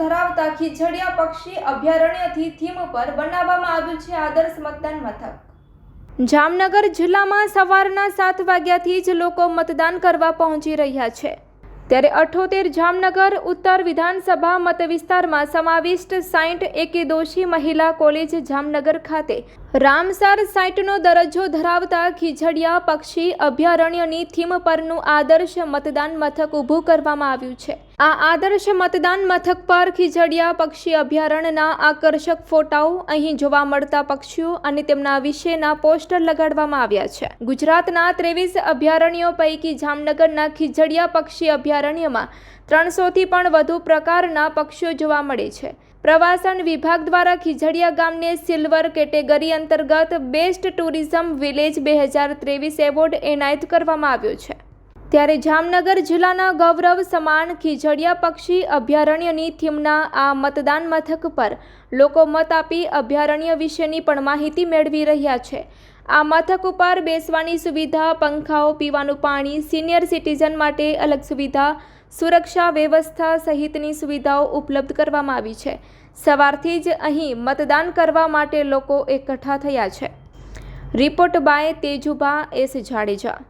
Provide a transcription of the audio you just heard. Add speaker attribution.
Speaker 1: ધરાવતા ખીજડીયા પક્ષી અભયારણ્યથી થીમ પર બનાવવામાં આવ્યું છે આદર્શ મતદાન મથક. જામનગર જિલ્લામાં સવારના સાત વાગ્યાથી જ લોકો મતદાન કરવા પહોંચી રહ્યા છે. ત્યારે અઠોતેર જામનગર ઉત્તર વિધાનસભા મત વિસ્તારમાં સમાવિષ્ટ સાઈઠ એકે દોશી મહિલા કોલેજ જામનગર ખાતે રામસર સાઇટનો દરજ્જો ધરાવતા ખીજડીયા પક્ષી અભયારણ્યની થીમ પરનું આદર્શ મતદાન મથક ઊભું કરવામાં આવ્યું છે. આ આદર્શ મતદાન મથક પર ખીજડીયા પક્ષી અભયારણ્યના આકર્ષક ફોટાઓ અહીં જોવા મળતા પક્ષીઓ અને તેમના વિશેના પોસ્ટર લગાડવામાં આવ્યા છે. ગુજરાતના ત્રેવીસ અભયારણ્યો પૈકી જામનગરના ખીજડીયા પક્ષી અભયારણ્યમાં ત્રણસોથી પણ વધુ પ્રકારના પક્ષીઓ જોવા મળે છે. પ્રવાસન વિભાગ દ્વારા ખીજડીયા ગામને સિલ્વર કેટેગરી અંતર્ગત બેસ્ટ ટુરિઝમ વિલેજ બે હજાર ત્રેવીસ એવોર્ડ એનાયત કરવામાં આવ્યો છે. ત્યારે જામનગર જિલ્લાના ગૌરવ સમાન ખીજડીયા પક્ષી અભયારણ્યની થીમના આ મતદાન મથક પર લોકો મત આપી અભયારણ્ય વિશેની પણ માહિતી મેળવી રહ્યા છે. આ મથક ઉપર બેસવાની સુવિધા, પંખાઓ, પીવાનું પાણી, સિનિયર સિટીઝન માટે અલગ સુવિધા, સુરક્ષા વ્યવસ્થા સહિતની સુવિધાઓ ઉપલબ્ધ કરવામાં આવી છે. સવારથી જ અહીં મતદાન કરવા માટે લોકો એકઠા થયા છે. Report by Tejuba S Jadeja.